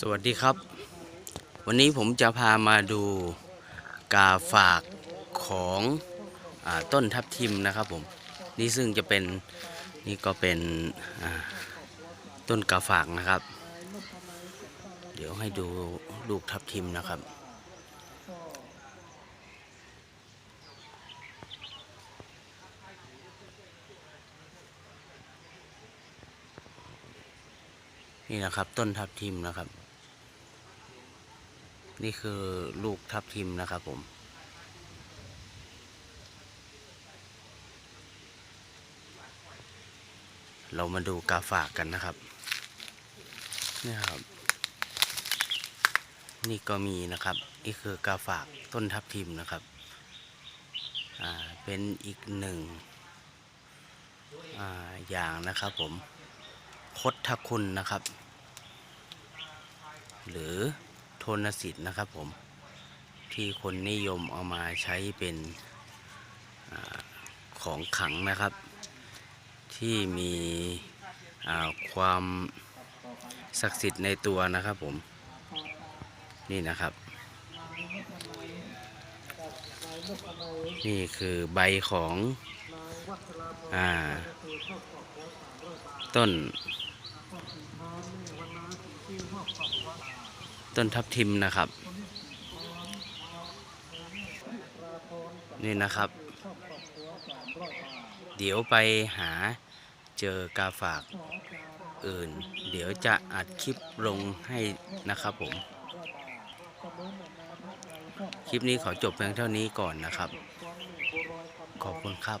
สวัสดีครับ วันนี้ผมจะพามาดูกาฝากของอต้นทับทิมนะครับผมนี่ซึ่งจะเป็นนี่ก็เป็นต้นกาฝากนะครับ เดี๋ยวให้ดูลูกทับทิมนะครับนี่นะครับต้นทับทิมนะครับ นี่คือลูกทับทิมนะครับผม เรามาดูกาฝากกันนะครับ นี่ครับ นี่ก็มีนะครับ นี่คือกาฝากต้นทับทิมนะครับ อ่า เป็นอีกหนึ่ง อ่า อย่างนะครับผม คดทคุณนะครับ หรือ ทนสิทธิ์นะครับผมที่คนนิยมเอามาใช้เป็นอของขังนะครับ ที่มีความศักดิ์สิทธิ์ในตัวนะครับผมนี่นะครับ นี่คือใบของอต้น ต้นทับทิมนะครับ นี่นะครับ เดี๋ยวไปหาเจอกาฝากอื่น เดี๋ยวจะอัดคลิปลงให้นะครับผม คลิปนี้ขอจบเพียงเท่านี้ก่อนนะครับ ขอบคุณครับ